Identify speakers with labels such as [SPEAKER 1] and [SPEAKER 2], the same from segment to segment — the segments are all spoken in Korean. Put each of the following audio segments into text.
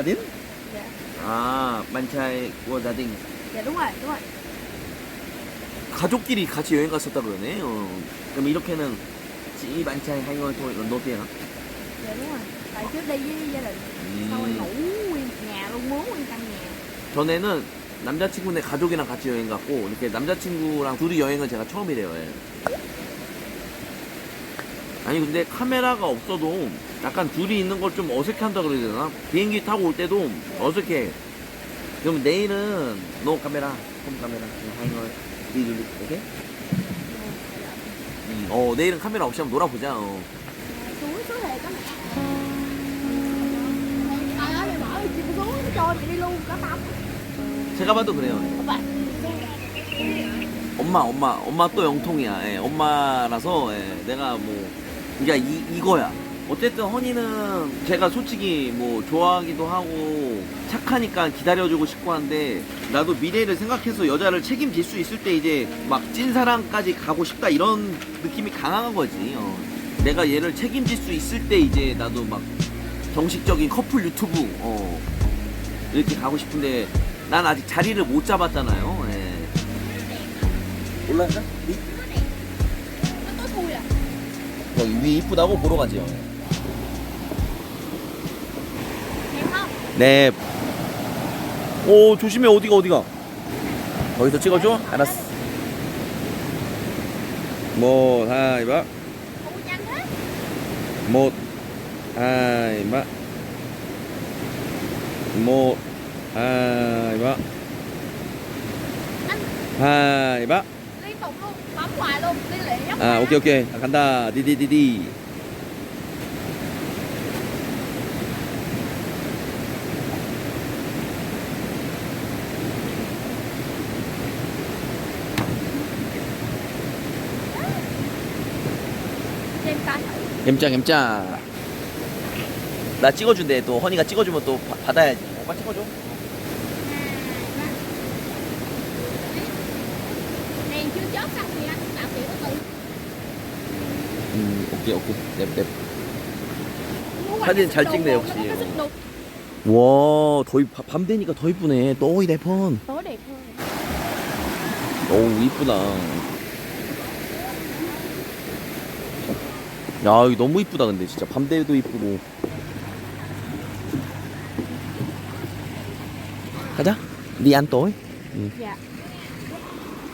[SPEAKER 1] 꿈디 자딘?
[SPEAKER 2] dạ
[SPEAKER 1] 아 만차이 워 자딘
[SPEAKER 2] dạ đúng rồi đúng rồi
[SPEAKER 1] 가족끼리 같이 여행 갔었다 그러네 어. 그럼 이렇게는 지 만차이 행을 또 런도티에나
[SPEAKER 2] dạ đúng rồi tại trước đi với gia đình sau rồi
[SPEAKER 1] 음.
[SPEAKER 2] ngủ nguyên nhà luôn mướn nguyên căn nhà
[SPEAKER 1] 전에는 남자친구네 가족이랑 같이 여행 갔고 이렇게 남자친구랑 둘이 여행은 제가 처음이래요. 예. 아니 근데 카메라가 없어도 약간 둘이 있는 걸 좀 어색한다 그래야 되나? 비행기 타고 올 때도 어색해. 그럼 내일은 노 카메라, 홈 카메라, 하이걸 리들리 오케이? 음, 어 내일은 카메라 없이 한번 놀아보자. 어. 제가 봐도 그래요. 엄마, 엄마, 엄마 또 영통이야. 예, 엄마라서 예, 내가 뭐 그러니까 이 이거야. 어쨌든 허니는 제가 솔직히 뭐 좋아하기도 하고 착하니까 기다려주고 싶고 한데 나도 미래를 생각해서 여자를 책임질 수 있을 때 이제 막 찐사랑까지 가고 싶다 이런 느낌이 강한 거지. 어. 내가 얘를 책임질 수 있을 때 이제 나도 막 정식적인 커플 유튜브 어, 이렇게 가고 싶은데 난 아직 자리를 못 잡았잖아요. 예. 올라가? 여기 위 이쁘다고 보러
[SPEAKER 2] không
[SPEAKER 1] 네. 오 조심해 어디가 어디가. 거기서 찍어줘. 알았어. 뭐 하이바 못 하이바 못 하이바 하이바 아 오케이 오케이. 아, 간다. 디디디디. 엠짱 엠짱. 나 찍어준대. 또 허니가 찍어주면 또 바- 받아야지. 오빠 찍어줘
[SPEAKER 2] đèn chưa chớp xong thì anh tạo kiểu từ
[SPEAKER 1] 음 오케이 오케이
[SPEAKER 2] Muốn
[SPEAKER 1] 사진 잘 찍네, 역시.
[SPEAKER 2] đu, cái xích đu.
[SPEAKER 1] 와더 밤 되니까 더 이쁘네. 또이 내폰
[SPEAKER 2] tối đẹp hơn
[SPEAKER 1] 어우 이쁘다. 야 이거 너무 이쁘다 근데 진짜. 밤 돼도 이쁘고. 가자. 니안 또이
[SPEAKER 2] dạ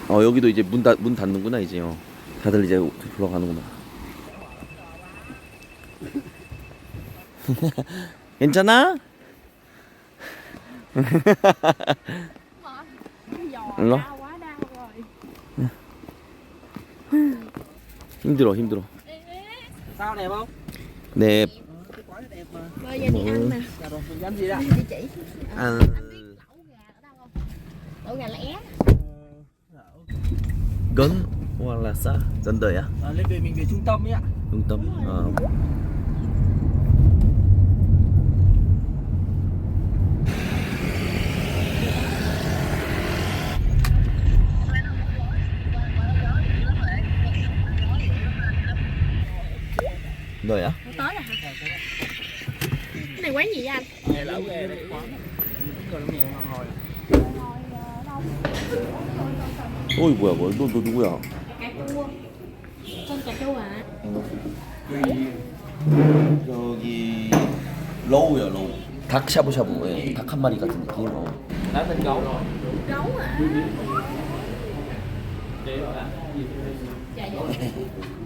[SPEAKER 1] 어 여기도 이제 문, 닫, 문 닫는구나 이제. 어. 다들 이제 들어가는구나 괜찮아?
[SPEAKER 2] Mệt. giò
[SPEAKER 1] Alo.
[SPEAKER 2] đau quá đau rồi
[SPEAKER 1] 힘들어 힘들어
[SPEAKER 3] sao đẹp không
[SPEAKER 1] 네
[SPEAKER 3] cái quán nó đẹp mà
[SPEAKER 2] bây giờ đi ăn nè
[SPEAKER 3] dạ rồi mình dám gì đó
[SPEAKER 2] đi chỉ
[SPEAKER 1] 아,
[SPEAKER 2] anh biết lẩu gà ở đâu không lẩu gà lẻ
[SPEAKER 1] 건 hoặc là xa dân đời á
[SPEAKER 3] à, lên về mình về trung tâm ấy ạ
[SPEAKER 1] trung tâm ờ. Rồi á?
[SPEAKER 2] tới rồi hả cái này quán gì vậy anh
[SPEAKER 3] này lẩu ghê đấy quán rồi nó nghèo ngon ngồi
[SPEAKER 1] 어이 뭐야 뭐야 너, 너 누구야?
[SPEAKER 2] cà chua con cà chua à
[SPEAKER 1] 여기 로우야 로우 닭 샤브샤브 예, 닭한 마리 같은 느낌 어.
[SPEAKER 3] 나는 gấu
[SPEAKER 2] gấu à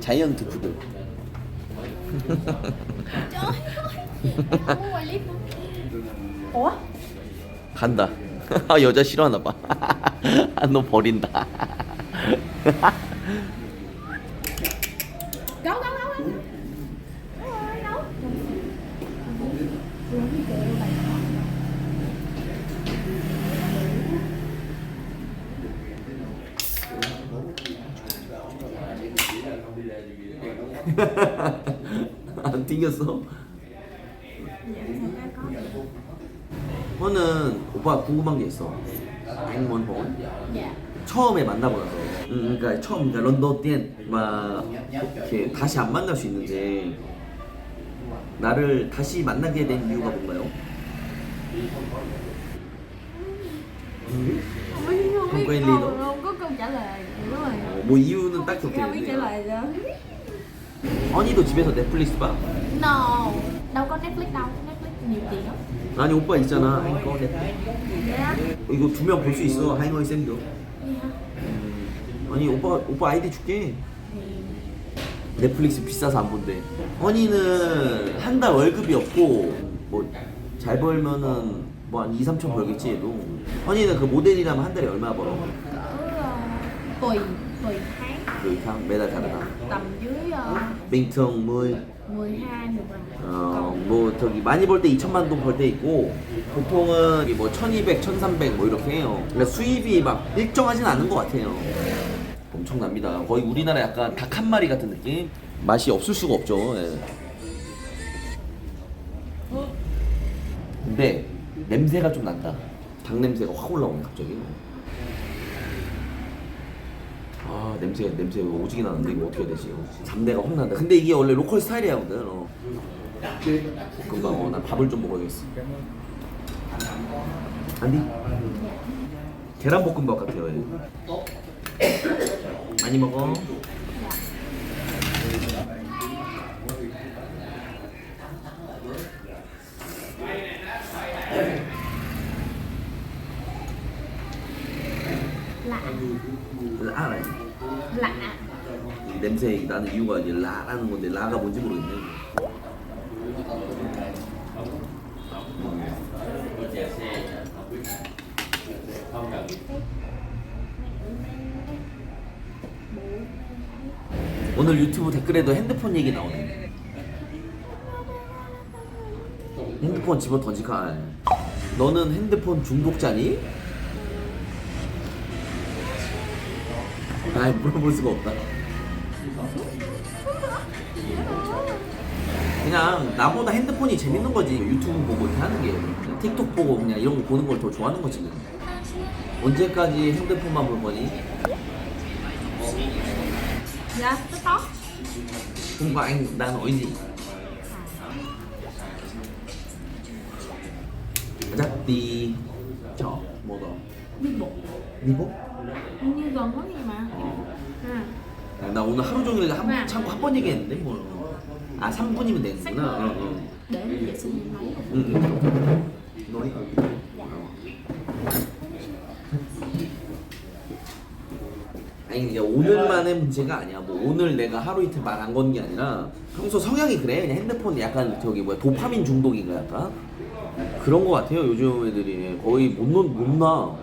[SPEAKER 1] 자이언트 푸드
[SPEAKER 2] ủa
[SPEAKER 1] 간다. 아 여자 싫어하나 봐 너 버린다
[SPEAKER 2] gấu gấu gấu gấu Gấu ơi, gấu
[SPEAKER 1] 안 튕겼어? 너는 오빠 궁금한 게 있어. 행원 본? 처음에 만나고 나서 음, 그러니까 처음 그러니까 런던 때막 이렇게 다시 안 만날 수 있는데 나를 다시 만나게 된 이유가 뭔가요?
[SPEAKER 2] Không biết, không
[SPEAKER 1] Không
[SPEAKER 2] biết
[SPEAKER 1] quen
[SPEAKER 2] câu,
[SPEAKER 1] Ly đâu.
[SPEAKER 2] không có câu trả lời Đúng rồi
[SPEAKER 1] 어, 뭐 이유는 딱히
[SPEAKER 2] Không biết trả
[SPEAKER 1] 없겠는데
[SPEAKER 2] lời sao
[SPEAKER 1] 언니도 집에서 넷플릭스 봐?
[SPEAKER 2] No. Đâu có Netflix đâu. Netflix nhiều tiền lắm.
[SPEAKER 1] 아니 오빠 있잖아. 하잉거 넷플릭스
[SPEAKER 2] Dạ.
[SPEAKER 1] 이거 두 명 볼 수 있어. 하잉어의 쌤도.
[SPEAKER 2] hả?
[SPEAKER 1] 아니 오빠 오빠 아이디 줄게. 넷플릭스 비싸서 안 본대. 허니는 한 달 월급이 없고 뭐 잘 벌면은 뭐 한 2, 3천 벌겠지 얘도. 허니는 그 모델이라면 한 달에 얼마 벌어?
[SPEAKER 2] Cỡ uh, tùy Tùy tháng.
[SPEAKER 1] 그 매달 다르다
[SPEAKER 2] Tầm dưới uh,
[SPEAKER 1] 맹청
[SPEAKER 2] 뭐12 được rồi.
[SPEAKER 1] 어, 뭐 저기 많이 벌 때 2천만 동 벌 때 있고 보통은 이뭐 1200, 1300 뭐 이렇게 해요. 그러니까 수입이 막 일정하진 않은 것 같아요. 엄청납니다. 거의 우리나라 약간 닭 한 마리 같은 느낌? 맛이 없을 수가 없죠. 예. 근데 냄새가 좀 난다. 닭 냄새가 확 올라오네 갑자기 아 냄새 냄새 오지게 나는데 이거 어떻게 해야 되지 잡내가 확 난다 근데 이게 원래 로컬 스타일이야 근데 어. 금방 어, 나 밥을 좀 먹어야겠어 안디? 계란 볶음밥 같아요 얘. 많이 먹어
[SPEAKER 2] Lạ
[SPEAKER 1] 라라
[SPEAKER 2] Lạ
[SPEAKER 1] 냄새 나는 이유가 이제 라라는 건데 라가 뭔지 모르겠네. 오늘 유튜브 댓글에도 핸드폰 얘기 나오네. 핸드폰 집어 던지까 너는 핸드폰 중독자니? 아 물어볼 수가 없다 그냥 나보다 핸드폰이 재밌는 거지 유튜브 보고 이렇게 하는 게 틱톡 보고 그냥 이런 거 보는 걸 더 좋아하는 거지 언제까지 핸드폰만 볼 거니? Gì dắt đi chợ mua đồ
[SPEAKER 2] Đi bộ
[SPEAKER 1] đi bộ
[SPEAKER 2] Như gần quá gì mà à.
[SPEAKER 1] 나 오늘 하루 종일 한,
[SPEAKER 2] 네.
[SPEAKER 1] 참고 한 번 얘기했는데 뭐. 아 3분이면 되는구나 어, 어.
[SPEAKER 2] Để vệ sinh nhà máy
[SPEAKER 1] 응, 응. 너희 아니 이게 오늘만의 문제가 아니야. 뭐 오늘 내가 하루 이틀 말 안 건 게 아니라 평소 성향이 그래. 그냥 핸드폰 약간 저기 뭐야 도파민 중독인가 약간 그런 거 같아요. 요즘 애들이 거의 못못 나.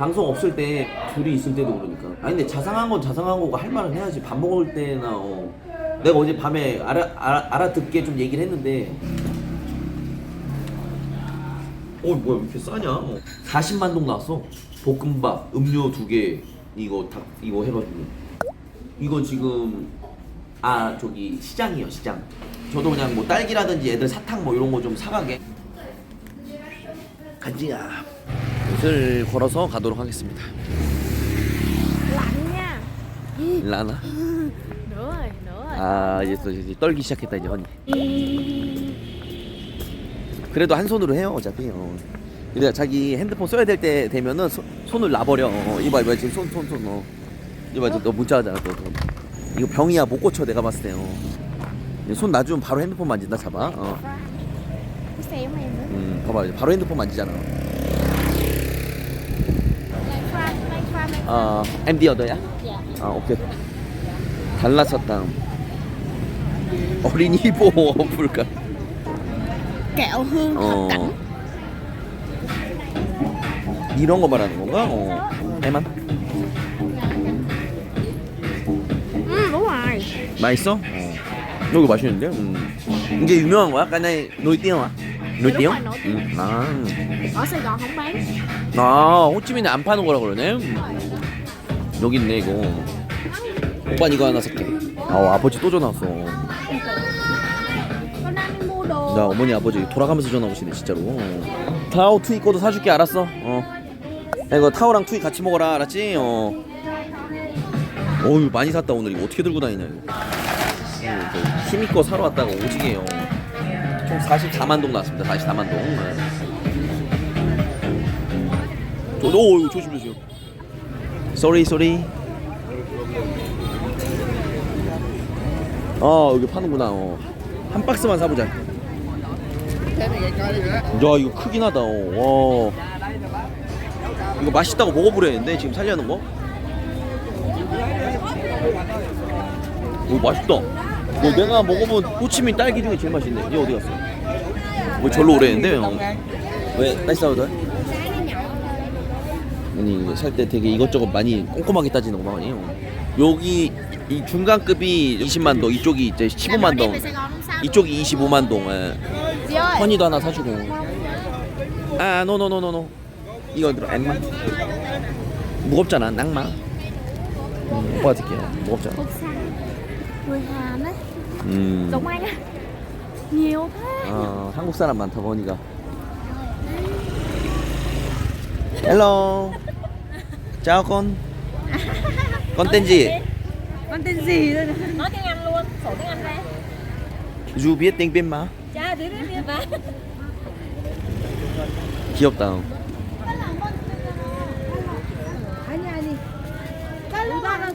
[SPEAKER 1] 어. 방송 없을 때 둘이 있을 때도 그러니까. 아니 근데 자상한 건 자상한 거고 할 말은 해야지. 밥 먹을 때나 어. 내가 어제 밤에 알아, 알아 알아듣게 좀 얘기를 했는데 어 뭐야 왜 이렇게 싸냐? 어. 40만 동 나왔어. 볶음밥, 음료 두 개, 이거 다 이거 해가지고 이거 지금 아 저기 시장이요 시장. 저도 그냥 뭐 딸기라든지 애들 사탕 뭐 이런 거 좀 사가게. 간지야. 옷을 걸어서 가도록 하겠습니다.
[SPEAKER 2] Nữa rồi, nữa rồi
[SPEAKER 1] 아 이제 또 이제 떨기 시작했다 이제 언니. 그래도 한 손으로 해요 어차피. 어. 근데 자기 핸드폰 써야 될 때 되면은 소- 손을 놔버려. 어, 이봐 이봐 지금 손 손 손 어. 이봐 이제 너 문자하잖아 너, 너. 이거 병이야 못 고쳐 내가 봤을 때. 어. 손 놔주면 바로 핸드폰 만진다 잡아. 어. 음 봐봐 이제 바로 핸드폰 만지잖아. 아 MD 얻어야?
[SPEAKER 2] Dạ
[SPEAKER 1] 아 오케이. 달라섰다. 어린이 보호?
[SPEAKER 2] Kẹo hương
[SPEAKER 1] 어. 이런 거 말하는 건가? 어. 해만?
[SPEAKER 2] Ừ đúng rồi
[SPEAKER 1] 맛있어? 어. 여기 맛있는데? 음. 이게 유명한 거야? 까나이
[SPEAKER 2] rồi, nổi tiếng.
[SPEAKER 1] 음. 아.
[SPEAKER 2] Ở Sài Gòn không bán
[SPEAKER 1] 아, 호찌민에 안 파는 거라 그러네. 음. 여기 있네 이거. 오빠 이거 하나 살게. 아, 아버지 또 전화 왔어. 나 어머니 아버지 돌아가면서 전화 오시네 진짜로. 타오 투이 거도 사줄게 알았어. 어. 야, 이거 타오랑 투이 같이 먹어라 알았지? 어. 어우 많이 샀다 오늘 이거 어떻게 들고 다니냐 이거. 어, 그 힘있고 사러 왔다가 오지게요. 총 44만 동 나왔습니다. 44만 동. 오 이거 조심 조심. 쏘리 쏘리. 아 여기 파는구나. 어. 한 박스만 사보자. 야 이거 크긴 하다. 어. 와. 이거 맛있다고 먹어보려는데 지금 살려는 거? 오 맛있다. 뭐 내가 먹어본 호치민 딸기 중에 제일 맛있네. 얘 어디 갔어? 뭐 절로 오래는데? 어. 왜 나이스 아우더? 아니 살 때 되게 이것저것 많이 꼼꼼하게 따지는. 어. 여기 이 중간급이 20만 동, 이쪽이 이제 15만 동, 이쪽이 25만 동. 예. 허니도 하나 사주고. 아, 노노노노노. 이거 들어, 앵마. 무겁잖아, 낭마. 음, 오빠가 드릴게요. 무겁잖아. 음. 어, 한국 사람 많다, 허니가. 헬로. chào con. Con tên gì?
[SPEAKER 2] Con tên gì đây Nói tiếng Anh luôn Sổ tiếng Anh đây
[SPEAKER 1] Du biết tiếng Biên mà.
[SPEAKER 2] Cha đứa đứa biết mà
[SPEAKER 1] 귀엽다.
[SPEAKER 2] 아니 아니 달러가 안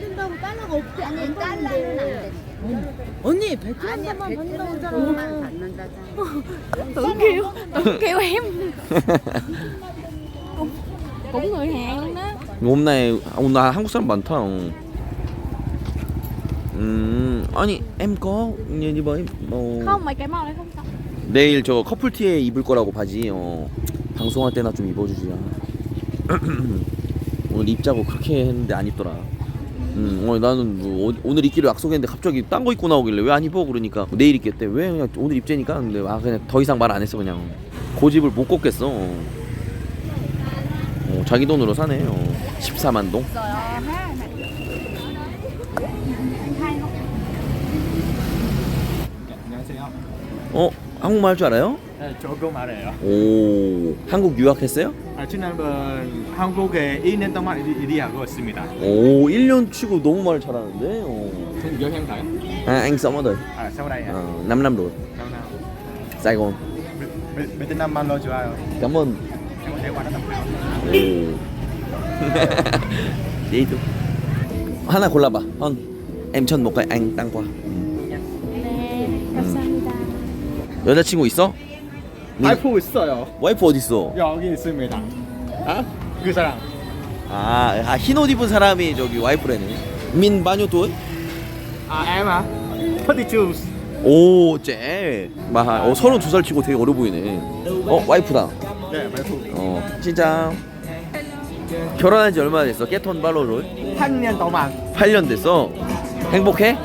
[SPEAKER 2] 된다고 달러가 없대 아니 달러는 안 돼. 언니 베트남만 받는다고 했잖아 tưởng kêu tưởng kêu em cũng, Cũng người Hàn đó.
[SPEAKER 1] Hôm nay 오늘 한국 사람 많다. 어. 음, 아니 em có như như vậy 뭐
[SPEAKER 2] không mấy cái màu này không sao.
[SPEAKER 1] 내일 저 커플티에 입을 거라고 바지. 어, 방송할 때나 좀 입어주지 오늘 입자고 그렇게 했는데 안 입더라. 음, 어, 나는 뭐 어- 오늘 입기로 약속했는데 갑자기 딴 거 입고 나오길래 왜 안 입어? 그러니까 내일 입겠대. 왜? 그냥 오늘 입재니까. 근데 아 그냥 더 이상 말 안 했어 그냥. 고집을 못 꺾겠어 어, 자기 돈으로 사네 어, 14만 동
[SPEAKER 3] 안녕하세요.
[SPEAKER 1] 어? 한국말 할 줄 알아요?
[SPEAKER 3] 네, 조금 알아요.
[SPEAKER 1] 오 한국 유학했어요?
[SPEAKER 3] 아, 지난번 한국에 1년 동안 일하고 있습니다.
[SPEAKER 1] 오 1년 치고 너무 말 잘하는데 어.
[SPEAKER 3] Thiệu thẳng.
[SPEAKER 1] À, anh sống ở đây
[SPEAKER 3] à?
[SPEAKER 1] ờ, 5 năm rồi
[SPEAKER 3] nào.
[SPEAKER 1] Sài Gòn
[SPEAKER 3] man lo 좋아요.
[SPEAKER 1] cảm ơn
[SPEAKER 3] Luyện.
[SPEAKER 1] 오. đi tu 하나 골라봐 헌 em 천 một cái anh tăng qua
[SPEAKER 2] 네 감사합니다
[SPEAKER 1] 여자친구 있어? 민-
[SPEAKER 3] 와이프 있어요.
[SPEAKER 1] 와이프 어디 있어?
[SPEAKER 3] 여기 있습니다. 아? 그 사람.
[SPEAKER 1] 아, 아, 흰옷 입은 사람이 저기 와이프래네 민 마녀 돈?
[SPEAKER 3] 아, à? Pretty juice.
[SPEAKER 1] 오, 쟤. 마하. 어, 32살 치고 되게 어려 보이네. 어, 와이프다.
[SPEAKER 3] 네, 와이프.
[SPEAKER 1] 어, 진짜. 결혼한 지 얼마나 됐어? 깨톤 발로를?
[SPEAKER 3] 8년 동안.
[SPEAKER 1] 8년 됐어. 행복해?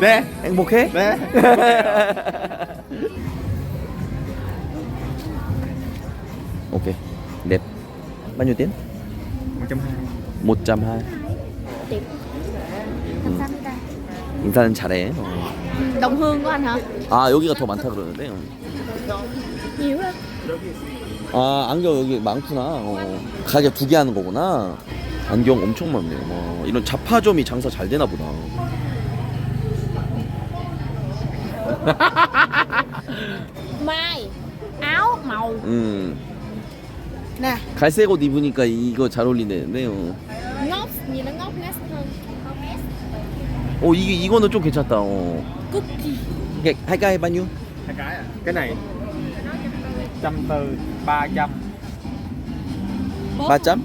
[SPEAKER 3] 네.
[SPEAKER 1] 행복해?
[SPEAKER 3] 네.
[SPEAKER 1] 오케이. 넵. bao nhiêu tiền?
[SPEAKER 3] 1.2.
[SPEAKER 1] 1.2.
[SPEAKER 2] 감사합니다
[SPEAKER 1] 인사는 잘해. 어.
[SPEAKER 2] đồng hương của anh hả
[SPEAKER 1] 아, 여기가 더 많다 그러는데. 어.
[SPEAKER 2] nhiều lắm
[SPEAKER 1] 아, 안경 여기 많구나. 어. 가게 두 개 하는 거구나. 안경 엄청 많네. 와, 이런 잡화점이 장사 잘 되나 보다.
[SPEAKER 2] mai áo màu
[SPEAKER 1] 음.
[SPEAKER 2] nè
[SPEAKER 1] 갈색 옷 입으니까 이거 잘 어울리네. 어.
[SPEAKER 2] nhìn nó hơn
[SPEAKER 1] 어, 이게 이거는 좀 괜찮다. 어.
[SPEAKER 2] cookie
[SPEAKER 1] 이게 할까 nhiêu?
[SPEAKER 3] Hai cái à? Cái này. Trăm từ 300.
[SPEAKER 1] 3점?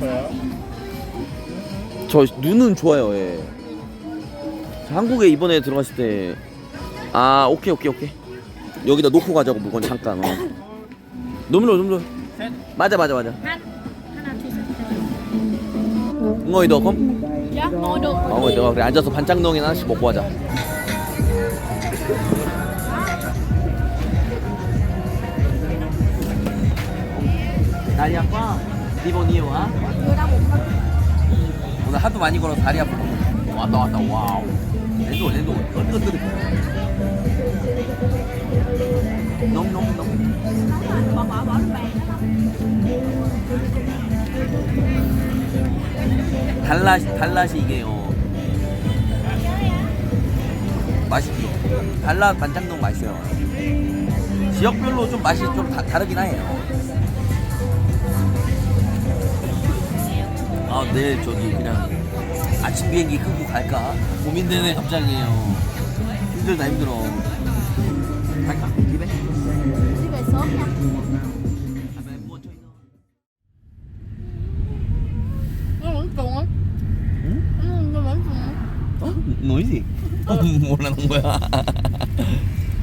[SPEAKER 3] Khỏe.
[SPEAKER 1] 저 눈은 좋아요. 예. 저 한국에 이번에 들어갔을 때 아, 오케이 오케이 오케이. 여기다 놓고 가자고 물건 잠깐. 어. 놈로 놈로. 맞아 맞아 맞아. được không?
[SPEAKER 2] dạ ngồi được
[SPEAKER 1] 어, ngồi được. 그래 앉아서 반짝농이나 하나씩 먹고 하자. 다리 아파? 리본 이유 아? 오늘 하도 많이 걸어서 다리 아프고 왔다 왔다 와우 랜도 랜도 끄덕끄덕 nóng nóng nóng
[SPEAKER 2] bỏ bỏ bỏ lên bàn đó
[SPEAKER 1] 달라 달라시 이게 어 맛있죠. 달라 간장동 맛있어요. 지역별로 좀 맛이 좀 다, 다르긴 해요. 내일 저기 그냥 아침 비행기 끊고 갈까? 고민되네 갑자기요. 힘들다 힘들어. 갈까? 집에? 뭐
[SPEAKER 2] nó vẫn cùng á
[SPEAKER 1] 어? 뭐지? 뭐라는 거야?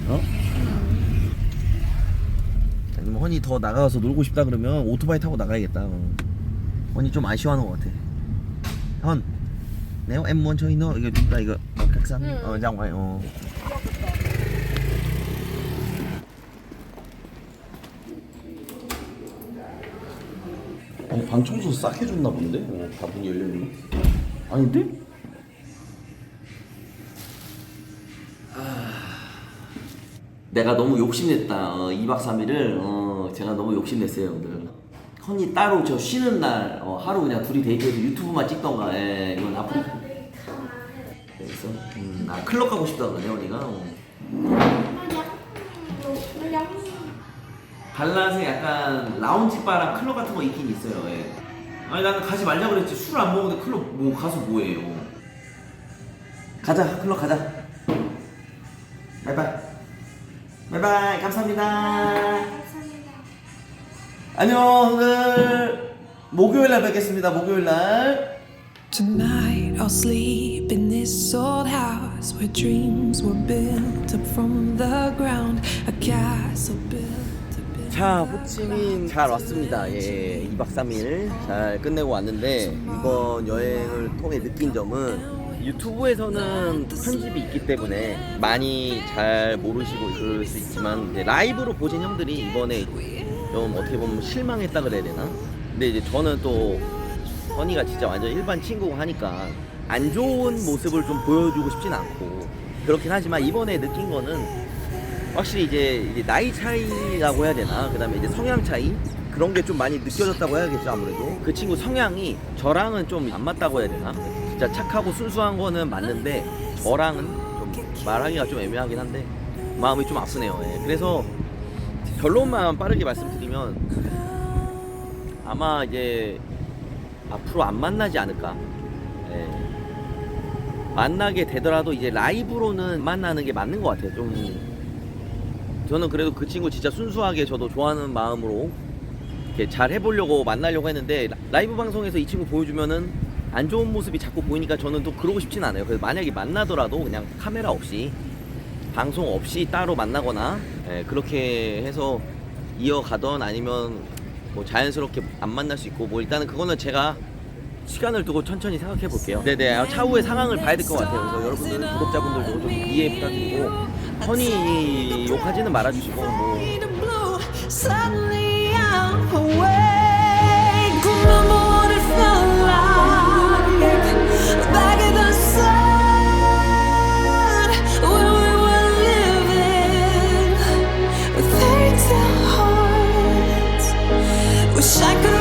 [SPEAKER 1] 어? 아니면 허니 더 나가서 놀고 싶다 그러면 오토바이 타고 나가야겠다. 어. 허니 좀 아쉬워하는 것 같아. 헌, nếu em muốn chơi nó 이거 chúng ta 이거 ở các sân
[SPEAKER 2] Ừ.
[SPEAKER 1] ở ra ngoài 어. 아니 방 청소 싹 해줬나 본데? 어, 가문이 열렸네. 아닌데? 내가 너무 욕심냈다. 어, 2박 3일을 어, 제가 너무 욕심냈어요, 오늘. 헌이 따로 저 쉬는 날 어, 하루 그냥 둘이 데이트해서 유튜브만 찍던가. 예, 이건 앞으로. 그래서 음, 나 클럽 가고 싶다 그러네, 헌이가. 어. 발라서 약간 라운지 바랑 클럽 같은 거 있긴 있어요. 예. 아니 나는 가지 말자 그랬지. 술 안 먹는데 클럽 뭐 가서 뭐해요? 가자, 클럽 가자. 바이바이. 바이바이. 감사합니다. 안녕, 오늘 목요일 날 뵙겠습니다. 목요일 날.
[SPEAKER 4] Tonight I'll sleep in this old house where dreams were built up from the ground. A castle built to build.
[SPEAKER 1] 자, 호치민 잘 왔습니다. 예, 2박 3일 잘 끝내고 왔는데 이번 여행을 통해 느낀 점은 유튜브에서는 편집이 있기 때문에 많이 잘 모르시고 그럴 수 있지만 이제 라이브로 보신 형들이 이번에 좀 어떻게 보면 실망했다 그래야 되나? 근데 이제 저는 또 허니가 진짜 완전 일반 친구고 하니까 안 좋은 모습을 좀 보여주고 싶진 않고 그렇긴 하지만 이번에 느낀 거는 확실히 이제, 이제 나이 차이라고 해야 되나? 그다음에 이제 성향 차이? 그런 게 좀 많이 느껴졌다고 해야겠죠 아무래도. 그 친구 성향이 저랑은 좀 안 맞다고 해야 되나 진짜 착하고 순수한 거는 맞는데 저랑은 좀 말하기가 좀 애매하긴 한데 마음이 좀 아프네요 예. 그래서 결론만 빠르게 말씀드리면 아마 이제 앞으로 안 만나지 않을까 예. 만나게 되더라도 이제 라이브로는 만나는 게 맞는 것 같아요 좀 저는 그래도 그 친구 진짜 순수하게 저도 좋아하는 마음으로 이렇게 잘 해보려고 만나려고 했는데 라- 라이브 방송에서 이 친구 보여주면은 안 좋은 모습이 자꾸 보이니까 저는 또 그러고 싶진 않아요. 그래서 만약에 만나더라도 그냥 카메라 없이 방송 없이 따로 만나거나 예, 그렇게 해서 이어가던 아니면 뭐 자연스럽게 안 만날 수 있고 뭐 일단은 그거는 제가 시간을 두고 천천히 생각해 볼게요. 네네 차후의 상황을 봐야 될 것 같아요. 그래서 여러분들 구독자분들도 좀 이해 부탁드리고 허니 욕하지는 말아주시고 뭐
[SPEAKER 4] wish I could